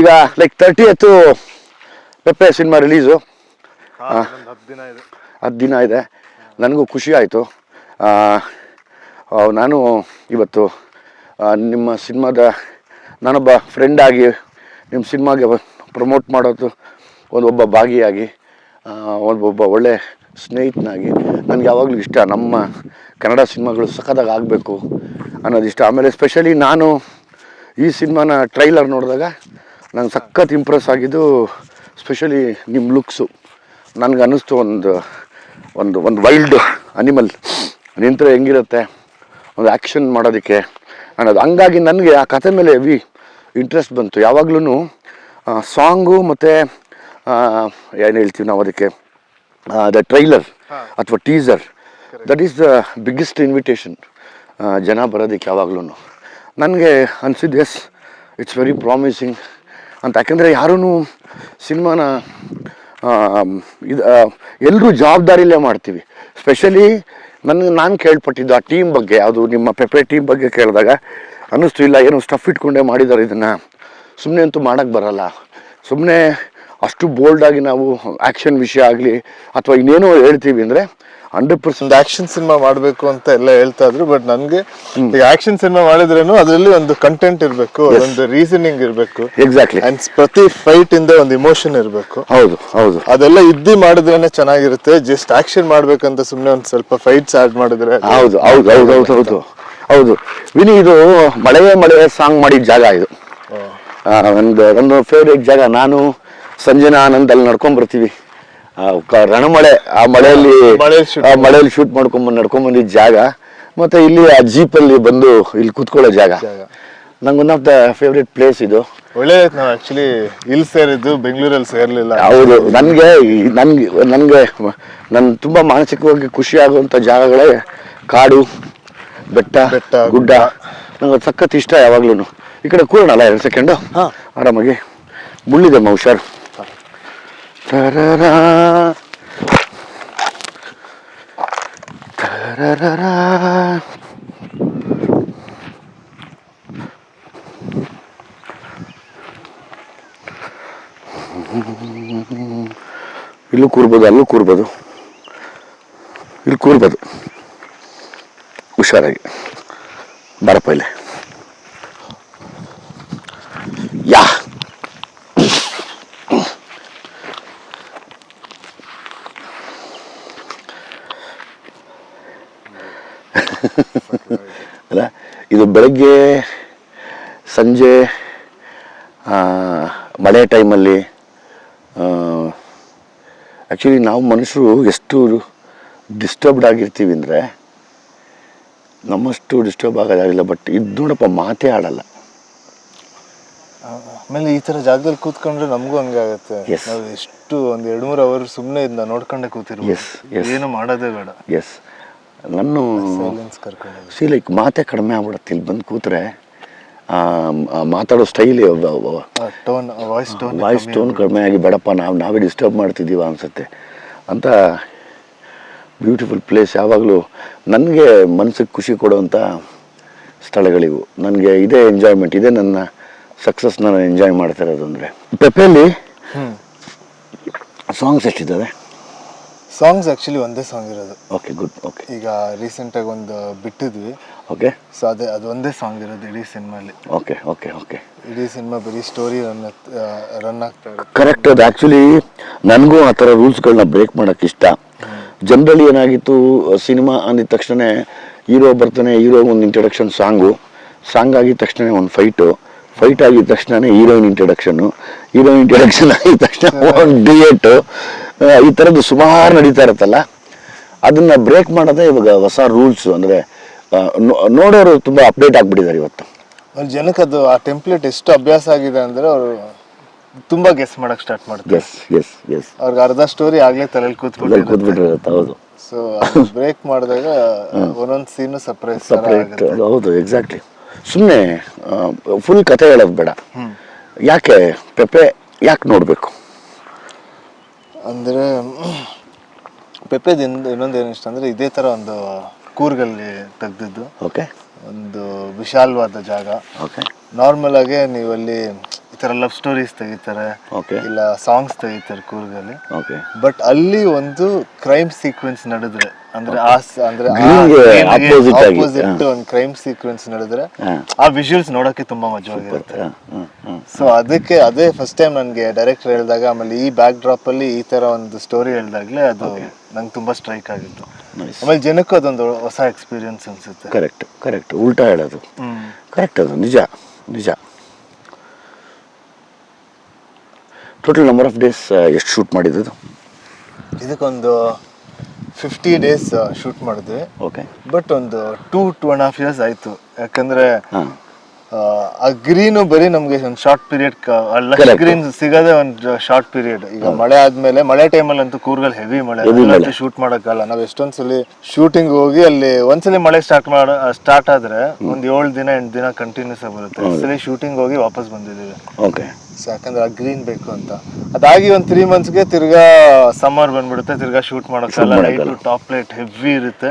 ಈಗ like thirty ಎತ್ತು ಪೆಪ್ಪೆ cinema release ಹತ್ತು ದಿನ ಇದೆ. ಹತ್ತು ದಿನ ಇದೆ. ನನಗೂ ಖುಷಿ ಆಯಿತು. ನಾನು ಇವತ್ತು ನಿಮ್ಮ ಸಿನಿಮಾದ ನಾನೊಬ್ಬ ಫ್ರೆಂಡ್ ಆಗಿ ನಿಮ್ಮ ಸಿನಿಮಾಗೆ ಪ್ರಮೋಟ್ ಮಾಡೋದು ಒಂದು ಒಬ್ಬ ಭಾಗಿಯಾಗಿ ಒಬ್ಬ ಒಬ್ಬೊಬ್ಬ ಒಳ್ಳೆ ಸ್ನೇಹಿತನಾಗಿ. ನನಗೆ ಯಾವಾಗಲೂ ಇಷ್ಟ ನಮ್ಮ ಕನ್ನಡ ಸಿನಿಮಾಗಳು ಸಖತ್ತಾಗಿ ಆಗಬೇಕು ಅನ್ನೋದು ಇಷ್ಟ ಆಮೇಲೆ ಸ್ಪೆಷಲಿ ನಾನು ಈ ಸಿನಿಮಾನ ಟ್ರೈಲರ್ ನೋಡಿದಾಗ ನಂಗೆ ಸಖತ್ ಇಂಪ್ರೆಸ್ ಆಗಿದ್ದು ಸ್ಪೆಷಲಿ ನಿಮ್ಮ ಲುಕ್ಸು ನನಗೆ ಅನ್ನಿಸ್ತು ಒಂದು ಒಂದು ಒಂದು ವೈಲ್ಡ್ ಅನಿಮಲ್ ನಿಂತರೆ ಹೆಂಗಿರುತ್ತೆ? ಒಂದು ಆ್ಯಕ್ಷನ್ ಮಾಡೋದಕ್ಕೆ. ಅನ್ನೋದು ಹಂಗಾಗಿ ನನಗೆ ಆ ಕಥೆ ಮೇಲೆ ಹೆವಿ ಇಂಟ್ರೆಸ್ಟ್ ಬಂತು. ಯಾವಾಗ್ಲೂ ಸಾಂಗು ಮತ್ತು ಏನು ಹೇಳ್ತೀವಿ ನಾವು ಅದಕ್ಕೆ? ದ ಟ್ರೈಲರ್ ಅಥವಾ teaser that is the biggest invitation ಜನ ಬರೋದಕ್ಕೆ ಯಾವಾಗ್ಲೂ ನನಗೆ ಅನಿಸಿದ್ದು ಎಸ್ ಇಟ್ಸ್ ವೆರಿ ಪ್ರಾಮಿಸಿಂಗ್ ಅಂತ. ಯಾಕಂದರೆ ಯಾರೂ ಸಿನಿಮಾನ ಇದು ಎಲ್ಲರೂ ಜವಾಬ್ದಾರಿಲೇ ಮಾಡ್ತೀವಿ. ಸ್ಪೆಷಲಿ ನನಗೆ ನಾನು ಕೇಳ್ಪಟ್ಟಿದ್ದು ಆ ಟೀಮ್ ಬಗ್ಗೆ, ಅದು ನಿಮ್ಮ ಪೆಪೆ ಟೀಮ್ ಬಗ್ಗೆ ಕೇಳಿದಾಗ ಅನ್ನಿಸ್ತು, ಇಲ್ಲ, ಏನು ಸ್ಟಫ್ ಇಟ್ಕೊಂಡೇ ಮಾಡಿದ್ದಾರೆ ಇದನ್ನು. ಸುಮ್ಮನೆ ಅಂತೂ ಮಾಡೋಕ್ಕೆ ಬರಲ್ಲ. ಸುಮ್ಮನೆ ಅಷ್ಟು ಬೋಲ್ಡಾಗಿ ನಾವು ಆ್ಯಕ್ಷನ್ ವಿಷಯ ಆಗಲಿ, ಅಥವಾ ಇನ್ನೇನೋ ಹೇಳ್ತೀವಿ ಅಂದರೆ ಹಂಡ್ರೆಡ್ ಪರ್ಸೆಂಟ್ ಆಕ್ಷನ್ ಸಿನಿಮಾ ಮಾಡಬೇಕು ಅಂತ ಎಲ್ಲ ಹೇಳ್ತಾ ಇದ್ರು ಬಟ್ ನನಗೆ ಈಗ ಆಕ್ಷನ್ ಸಿನಿಮಾ ಮಾಡಿದ್ರೇನು ಅದರಲ್ಲಿ ಒಂದು ಕಂಟೆಂಟ್ ಇರಬೇಕು ಒಂದು ರೀಸನಿಂಗ್ ಇರಬೇಕು. ಎಕ್ಸಾಕ್ಟ್ಲಿ ಅಂಡ್ ಪ್ರತಿ ಫೈಟ್ ಇಂದ ಒಂದು ಇಮೋಷನ್ ಇರಬೇಕು. ಹೌದು ಹೌದು. ಅದೆಲ್ಲ ಇದ್ದಿ ಮಾಡಿದ್ರೇನೆ ಚೆನ್ನಾಗಿರುತ್ತೆ ಜಸ್ಟ್ ಆಕ್ಷನ್ ಮಾಡ್ಬೇಕಂತ ಸುಮ್ಮನೆ ಒಂದು ಸ್ವಲ್ಪ ಫೈಟ್ಸ್ ಆಡ್ ಮಾಡಿದ್ರೆ ಹೌದು ಹೌದು ಹೌದು ಹೌದು ಹೌದು. ಹೌದು. ವಿನಿ ಇದು ಮಳೆಯೇ ಮಳೆ ಸಾಂಗ್ ಮಾಡಿದ ಜಾಗ ಇದು. ಒಂದು ಒಂದು ಫೇವ್ರೇಟ್ ಜಾಗ ನಾನು ಸಂಜನಾ ಆನಂದ್ ಅಲ್ಲಿ ನಡ್ಕೊಂಡ್ ಬರ್ತೀವಿ. ರಣಮಳೆ ಆ ಮಳೆಯಲ್ಲಿ ಮಳೆಯಲ್ಲಿ shoot ಆ ಮಳೆಯಲ್ಲಿ ಶೂಟ್ ಮಾಡ್ಕೊಂಡ್ ನಡ್ಕೊಂಡ್ ಬಂದಿದ್ದ ಜಾಗ. ಮತ್ತೆ ಇಲ್ಲಿ ಆ ಜೀಪಲ್ಲಿ ಬಂದು ಇಲ್ಲಿ ಕೂತ್ಕೊಳ್ಳೋ ಜಾಗ. ನಂಗೆ one of the favourite place ಇದು. ಒಳ್ಳೆ ನಾವು ಆಕ್ಚುಲಿ ಇಲ್ಲಿ ಸೇರಿದ್ದು ಬೆಂಗಳೂರಲ್ಲಿ ಸೇರಲಿಲ್ಲ. ಹೌದು. ನನಗೆ ನನಗೆ ನನಗೆ ನನ್ನ ತುಂಬ ಮಾನಸಿಕವಾಗಿ ಖುಷಿ ಆಗುವಂಥ ಜಾಗಗಳೇ ಕಾಡು ಬೆಟ್ಟ ಬೆಟ್ಟ, ಗುಡ್ಡ. ನಂಗೆ ಸಖತ್ ಇಷ್ಟ ಯಾವಾಗ್ಲೂ ಈ ಕಡೆ ಕೂರೋಣಲ್ಲ ಎರಡು ಸೆಕೆಂಡು ಹಾಂ. ಆರಾಮಾಗಿ. ಮುಳ್ಳಿದೆಮ್ಮ ಹುಷಾರು ತರರಾ. ತರರರಾ. ಇಲ್ಲೂ ಕೂರ್ಬೋದು ಅಲ್ಲೂ ಕೂರ್ಬೋದು ಇಲ್ಲಿ ಕೂರ್ಬೋದು ಹುಷಾರಾಗಿ ಬಾರಪ್ಪ ಇಲ್ಲಿ ಅಲ್ಲ ಇದು ಬೆಳಗ್ಗೆ ಸಂಜೆ ಆ, ಮಳೆ ಟೈಮಲ್ಲಿ ಆ್ಯಕ್ಚುಲಿ ನಾವು ಮನುಷ್ಯರು ಎಷ್ಟು ಡಿಸ್ಟರ್ಬ್ಡ್ ಆಗಿರ್ತೀವಿ ಅಂದರೆ ನಮ್ಮಷ್ಟು ಡಿಸ್ಟರ್ಬ್ ಆಗೋದಾಗಿಲ್ಲ ಬಟ್ ಇದು ನೋಡಪ್ಪ ಮಾತೇ ಆಡಲ್ಲ. ಆಮೇಲೆ ಈ ತರ ಜಾಗದಲ್ಲಿ ಕೂತ್ಕೊಂಡ್ರೆ ನಮಗೂ ಹಂಗೆ ಆಗುತ್ತೆ. ಎಷ್ಟು ಒಂದು ಎರಡು ಮೂರು ಅವರ್ ಸುಮ್ಮನೆ ಇದನ್ನ ನೋಡ್ಕೊಂಡೆ ಕೂತಿರ್ಬೋದು. ಏನು ಮಾಡೋದೇ ಬೇಡ. ಎಸ್ ನಾನು ಸೀ ಲೈಕ್ ಮಾತೇ ಕಡಿಮೆ ಆಗ್ಬಿಡುತ್ತೆ. ಇಲ್ಲಿ ಬಂದು ಕೂತ್ರೆ ಮಾತಾಡೋ ಸ್ಟೈಲ್ ವಾಯ್ಸ್ ಟೋನ್ ಕಡಿಮೆ ಆಗಿ ಬೇಡಪ್ಪ ನಾವು ನಾವೇ ಡಿಸ್ಟರ್ಬ್ ಮಾಡ್ತಿದ್ದೀವ ಅನ್ಸುತ್ತೆ. ಅಂತ ಬ್ಯೂಟಿಫುಲ್ ಪ್ಲೇಸ್ ಯಾವಾಗಲೂ ನನಗೆ ಮನಸ್ಸಿಗೆ ಖುಷಿ ಕೊಡುವಂಥ ಸ್ಥಳಗಳಿವು. ನನಗೆ ಇದೇ ಎಂಜಾಯ್ಮೆಂಟ್ ಇದೇ ನನ್ನ ಸಕ್ಸಸ್ನ ನಾನು ಎಂಜಾಯ್ ಮಾಡ್ತಾ ಇರೋದು ಅಂದರೆ. ಪೆಪೆಯಲ್ಲಿ ಸಾಂಗ್ಸ್ ಎಷ್ಟಿದ್ದಾವೆ? ಸಾಂಗ್ಸ್ ಆ್ಯಕ್ಚುಲಿ ಒಂದೇ ಸಾಂಗ್ ಇರೋದು. ಓಕೆ ಗುಡ್ ಓಕೆ ಈಗ ರೀಸೆಂಟ್ ಆಗಿ ಒಂದು ಬಿಟ್ಟಿದ್ವಿ. ಓಕೆ ಸೊ ಅದೇ ಅದು ಒಂದೇ ಸಾಂಗ್ ಇರೋದು ಇಡೀ ಸಿನಿಮಾಲಿ. ಓಕೆ ಓಕೆ ಓಕೆ ಇಡೀ ಸಿನಿಮಾ ಬರೀ ಸ್ಟೋರಿ ರನ್ ರನ್ ಆಗ್ತಾ ಇರುತ್ತೆ. ಕರೆಕ್ಟ್ ಅದು ಆ್ಯಕ್ಚುಲಿ ನನಗೂ ಆ ಥರ ರೂಲ್ಸ್ಗಳನ್ನ ಬ್ರೇಕ್ ಮಾಡೋಕ್ಕೆ ಇಷ್ಟ. ಜನರಲಿ ಏನಾಗಿತ್ತು ಸಿನಿಮಾ ಅಂದಿದ ತಕ್ಷಣ ಹೀರೋ ಬರ್ತಾನೆ ಹೀರೋ ಒಂದು ಇಂಟ್ರಡಕ್ಷನ್ ಸಾಂಗು ಸಾಂಗ್ ಆಗಿದ ತಕ್ಷಣ ಒಂದು ಫೈಟು ಫೈಟ್ ಆಗಿದ ತಕ್ಷಣ ಹೀರೋಯಿನ್ ಇಂಟ್ರಡಕ್ಷನ್ನು ಹೀರೋಯಿನ್ ಇಂಟ್ರಡಕ್ಷನ್ ಆಗಿದ ತಕ್ಷಣ ಒಂದು ಡಿಯೇಟು ಈ ಥರದ್ದು ಸುಮಾರು ನಡೀತಾ ಇರುತ್ತಲ್ಲ ಅದನ್ನ ಬ್ರೇಕ್ ಮಾಡೋದೇ ಇವಾಗ ಹೊಸ ರೂಲ್ಸ್ ಅಂದರೆ ನೋಡೋರು ತುಂಬ ಅಪ್ಡೇಟ್ ಆಗಿಬಿಟ್ಟಿದ್ದಾರೆ ಇವತ್ತು. ಅವ್ರ ಜನಕ್ಕೆ ಅದು ಆ ಟೆಂಪ್ಲೇಟ್ ಎಷ್ಟು ಅಭ್ಯಾಸ ಆಗಿದೆ ಅಂದ್ರೆ ಅವರು ತುಂಬಾ ಗೆಸ್ ಮಾಡಕ್ ಸ್ಟಾರ್ಟ್ ಮಾಡ್ತಾರೆ. ಎಸ್ ಎಸ್ ಎಸ್ ಅವ್ರಿಗೆ ಅರ್ಧ ಸ್ಟೋರಿ ಆಗ್ಲೇ ತಲೆಯಲ್ಲಿ ಕೂತ್ಬಿಟ್ಟಿರುತ್ತೆ. ಹೌದು. ಸೊ ಬ್ರೇಕ್ ಮಾಡಿದಾಗ ಒಂದೊಂದು ಸೀನು ಸರ್ಪ್ರೈಸ್ ಸಪ್ರೇಟ್ ಹೌದು ಎಕ್ಸಾಕ್ಟ್ಲಿ ಸುಮ್ಮನೆ ಫುಲ್ ಕತೆ ಹೇಳೋದು ಬೇಡ. ಯಾಕೆ ಪೆಪೆ ಯಾಕೆ ನೋಡಬೇಕು? ಅಂದ್ರೆ ಪೆಪ್ಪೆದಿಂದ ಇನ್ನೊಂದು ಏನು ಇಷ್ಟ ಅಂದ್ರೆ ಇದೇ ತರ ಒಂದು ಕೂರ್ಗಲ್ಲಿ ತೆಗ್ದಿದ್ದು. ಓಕೆ ಒಂದು ವಿಶಾಲವಾದ ಜಾಗ. ಓಕೆ ನಾರ್ಮಲ್ ಆಗಿ ನೀವಲ್ಲಿ ಅಲ್ಲಿ ಈ ತರ ಲವ್ ಸ್ಟೋರೀಸ್ ತೆಗಿತಾರೆ ಓಕೆ ಇಲ್ಲ ಸಾಂಗ್ಸ್ ತೆಗಿತಾರೆ ಕೂರ್ಗಲ್ಲಿ. ಓಕೆ ಬಟ್ ಅಲ್ಲಿ ಒಂದು ಕ್ರೈಮ್ ಸೀಕ್ವೆನ್ಸ್ ನಡೆದ್ರೆ ಅಂದ್ರೆ ಆ ಸ- ಅಂದ್ರೆ ಆಪೋಸಿಟ್ ಒಂದು ಕ್ರೈಮ್ ಸೀಕ್ವೆನ್ಸ್ ನಡೆದ್ರೆ ಆ ವಿಜುವಲ್ಸ್ ನೋಡಕ್ಕೆ ತುಂಬಾ ಮಜವಾಗಿರುತ್ತೆ. ಸೊ ಅದಕ್ಕೆ ಅದೇ ಫಸ್ಟ್ ಟೈಮ್ ನನಗೆ ಡೈರೆಕ್ಟರ್ ಹೇಳಿದಾಗ ಆಮೇಲೆ ಈ ಬ್ಯಾಕ್ ಡ್ರಾಪ್ ಅಲ್ಲಿ ಈ ತರ ಒಂದು ಸ್ಟೋರಿ ಹೇಳಿದಾಗ್ಲೇ ಅದು ನಂಗೆ ತುಂಬಾ ಸ್ಟ್ರೈಕ್ ಆಗಿತ್ತು. ಆಮೇಲೆ ಜನಕ್ಕೂ ಅದೊಂದು ಹೊಸ ಎಕ್ಸ್ಪೀರಿಯನ್ಸ್ ಅನ್ಸುತ್ತೆ. ಕರೆಕ್ಟ್ ಕರೆಕ್ಟ್ ಉಲ್ಟಾ ಹೇಳೋದು. ಕರೆಕ್ಟ್ ಅದು ನಿಜ ನಿಜ. ಟೋಟಲ್ ನಂಬರ್ ಆಫ್ ಡೇಸ್ ಎಷ್ಟು ಶೂಟ್ ಮಾಡಿದ್ದು ಇದಕ್ಕೊಂದು ಫಿಫ್ಟಿ ಡೇಸ್ ಶೂಟ್ ಮಾಡಿದ್ವಿ. ಓಕೆ ಬಟ್ ಒಂದು two two and half years ಆಯ್ತು. ಯಾಕಂದ್ರೆ ಆ, ಗ್ರೀನು ಬರೀ ನಮಗೆ ಒಂದು ಶಾರ್ಟ್ ಪೀರಿಯಡ್ ಅಲ್ಲ. ಗ್ರೀನ್ ಸಿಗೋದೇ ಒಂದು ಶಾರ್ಟ್ ಪೀರಿಯಡ್ ಈಗ ಮಳೆ ಆದ್ಮೇಲೆ ಮಳೆ ಟೈಮಲ್ಲಿ ಅಂತೂ ಕೂರ್ಗಲ್ ಹೆವಿ ಮಳೆ. ಶೂಟ್ ಮಾಡೋಕ್ಕಲ್ಲ. ನಾವು ಎಷ್ಟೊಂದ್ಸಲಿ ಶೂಟಿಂಗ್ ಹೋಗಿ ಅಲ್ಲಿ ಒಂದ್ಸಲಿ ಮಳೆ ಸ್ಟಾರ್ಟ್ ಮಾಡ ಸ್ಟಾರ್ಟ್ ಆದ್ರೆ ಒಂದ್ ಏಳು ದಿನ ಎಂಟು ದಿನ ಕಂಟಿನ್ಯೂಸ್ ಆಗಿ ಬರುತ್ತೆ. ಒಂದ್ಸಲಿ ಶೂಟಿಂಗ್ ಹೋಗಿ ವಾಪಸ್ ಬಂದಿದ್ದೀವಿ. ಓಕೆ ಯಾಕಂದ್ರೆ ಆ ಗ್ರೀನ್ ಬೇಕು ಅಂತ. ಅದಾಗಿ ಒಂದು ತ್ರೀ ಮಂತ್ಸ್ಗೆ ತಿರ್ಗಾ ಸಮ್ಮರ್ ಬಂದ್ಬಿಡುತ್ತೆ ತಿರ್ಗಾ ಶೂಟ್ ಮಾಡೋಕ್ಕೆಲ್ಲ. ಲೈಟು ಟಾಪ್ ಲೈಟ್ ಹೆವಿ ಇರುತ್ತೆ.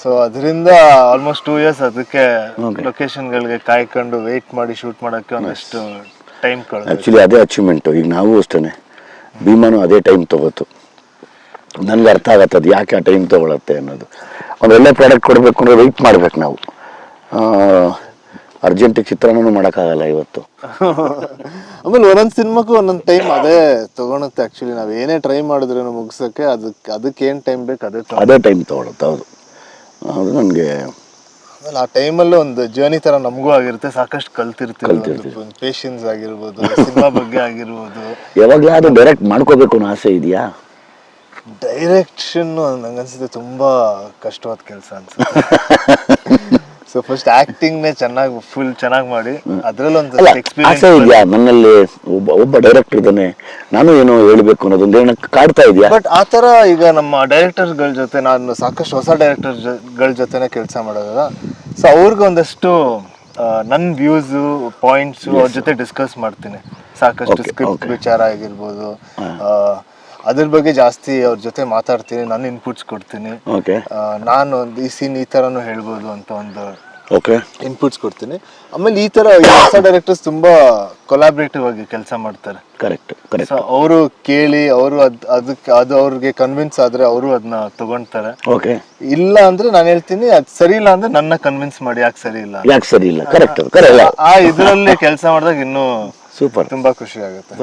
ಸೊ ಅದರಿಂದ ಆಲ್ಮೋಸ್ಟ್ ಟೂ ಇಯರ್ಸ್ ಅದಕ್ಕೆ ಲೊಕೇಶನ್ಗಳಿಗೆ ಕಾಯ್ಕೊಂಡು ವೆಯ್ಟ್ ಮಾಡಿ ಶೂಟ್ ಮಾಡೋಕ್ಕೆ ಒಂದಷ್ಟು ಟೈಮ್ ಆ್ಯಕ್ಚುಲಿ ಅದೇ ಅಚೀವ್ಮೆಂಟು ಈಗ ನಾವು ಅಷ್ಟೇ ಭೀಮಾನು ಅದೇ ಟೈಮ್ ತೊಗೋತು. ನನಗೆ ಅರ್ಥ ಆಗತ್ತೆ ಅದು ಯಾಕೆ ಆ ಟೈಮ್ ತೊಗೊಳತ್ತೆ ಅನ್ನೋದು. ಒಂದು ಒಳ್ಳೆ ಪ್ರಾಡಕ್ಟ್ ಕೊಡಬೇಕು ಅಂದರೆ ವೆಯ್ಟ್ ಮಾಡ್ಬೇಕು ನಾವು. ಅರ್ಜೆಂಟಿಗೆ ಚಿತ್ರಾನ್ನೂ ಮಾಡೋಕ್ಕಾಗಲ್ಲ ಇವತ್ತು. ಆಮೇಲೆ ಒಂದೊಂದು ಸಿನಿಮಾಕ್ಕೂ ಒಂದೊಂದು ಟೈಮ್ ಅದೇ ತಗೊಳುತ್ತೆ ಆ್ಯಕ್ಚುಲಿ ನಾವು ಏನೇ ಟ್ರೈ ಮಾಡಿದ್ರೂ ಮುಗಿಸೋಕ್ಕೆ ಅದಕ್ಕೆ ಅದಕ್ಕೆ ಏನ್ ಟೈಮ್ ಬೇಕು ಅದೇ ಅದೇ ಟೈಮ್ ತೊಗೊಳುತ್ತೆ ಹೌದು. ಅದು ನನಗೆ ಆಮೇಲೆ ಆ ಟೈಮಲ್ಲಿ ಒಂದು ಜರ್ನಿ ತರ ನಮಗೂ ಆಗಿರುತ್ತೆ. ಸಾಕಷ್ಟು ಕಲ್ತಿರ್ತೀವಿ ಪೇಷನ್ಸ್ ಆಗಿರ್ಬೋದು ಸಿನಿಮಾ ಬಗ್ಗೆ ಆಗಿರ್ಬೋದು. ಯಾವಾಗಲಾದ್ರೂ ಡೈರೆಕ್ಟ್ ಮಾಡ್ಕೋಬೇಕು ಅನ್ನೋ ಆಸೆ ಇದೆಯಾ? ಡೈರೆಕ್ಷನ್ ನಂಗನ್ಸುತ್ತೆ ತುಂಬಾ ಕಷ್ಟವಾದ ಕೆಲಸ ಅನ್ಸುತ್ತೆ. ಸೊ ಫಸ್ಟ್ ಆಕ್ಟಿಂಗ್ ನೇ ಚೆನ್ನಾಗಿ ಫುಲ್ ಚೆನ್ನಾಗಿ ಮಾಡಿ ಅದರಲ್ಲಿ ಒಂದು ಎಕ್ಸ್ಪೀರಿಯನ್ಸ್ ಆಸೆ ಇದೆಯಾ? ನನ್ನಲ್ಲಿ ಒಬ್ಬ ಒಬ್ಬ ಡೈರೆಕ್ಟರ್ ಇದ್ದಾನೆ. ನಾನು ಏನೋ ಹೇಳ್ಬೇಕು ಅನ್ನೋದೊಂದು ಏನೋ ಕಾಡ್ತಾ ಇದೆಯಾ? ಬಟ್ ಆ ತರ ಈಗ ನಮ್ಮ ಡೈರೆಕ್ಟರ್ಗಳ ಜೊತೆ ನಾನು ಸಾಕಷ್ಟು ಹೊಸ ಡೈರೆಕ್ಟರ್ಗಳ ಜೊತೆನೆ ಕೆಲಸ ಮಾಡೋದಲ್ಲ. ಸೊ ಅವ್ರಿಗೆ ಒಂದಷ್ಟು ನನ್ನ ವ್ಯೂಸ್ ಪಾಯಿಂಟ್ಸ್ ಅವ್ರ ಜೊತೆ ಡಿಸ್ಕಸ್ ಮಾಡ್ತೀನಿ. ಸಾಕಷ್ಟು ಸ್ಕ್ರಿಪ್ಟ್ ವಿಚಾರ ಆಗಿರ್ಬೋದು ಅದ್ರ ಬಗ್ಗೆ ಜಾಸ್ತಿ ಅವ್ರ ಜೊತೆ ಮಾತಾಡ್ತೀನಿ ನನ್ನ ಇನ್ಪುಟ್ಸ್ ಕೊಡ್ತೀನಿ. ಓಕೆ ನಾನು ಒಂದು ಈ ಸೀನ್ ಈ ತರನು ಹೇಳ್ಬೋದು ಅಂತ ಒಂದು ಓಕೆ ಇನ್ಪುಟ್ಸ್ ಕೊಡ್ತೀನಿ. ಆಮೇಲೆ ಈ ತರ ಈ ಹೊಸ ಡೈರೆಕ್ಟರ್ಸ್ ತುಂಬಾ ಕೊಲಾಬ್ರೇಟಿವ್ ಆಗಿ ಕೆಲಸ ಮಾಡ್ತಾರೆ. ಕರೆಕ್ಟ್ ಕರೆಕ್ಟ್ ಸೊ ಅವರು ಕೇಳಿ ಅವರು ಅದ್ ಅದಕ್ಕೆ ಅದು ಅವ್ರಿಗೆ ಕನ್ವಿನ್ಸ್ ಆದ್ರೆ ಅವರು ಅದನ್ನ ತಗೊಂತಾರೆ. ಓಕೆ ಇಲ್ಲ ಅಂದ್ರೆ ನಾನು ಹೇಳ್ತೀನಿ ಅದ್ ಸರಿ ಇಲ್ಲ ಅಂದ್ರೆ ನನ್ನ ಕನ್ವಿನ್ಸ್ ಮಾಡಿ ಯಾಕೆ ಸರಿ ಇಲ್ಲ? ಯಾಕೆ ಸರಿ ಇಲ್ಲ? ಕರೆಕ್ಟ್ ಕರೆಕ್ಟ್ ಆ ಇದ್ರಲ್ಲಿ ಕೆಲಸ ಮಾಡಿದಾಗ ಇನ್ನೂ ಸೂಪರ್ ತುಂಬಾ ಖುಷಿ ಆಗುತ್ತೆ.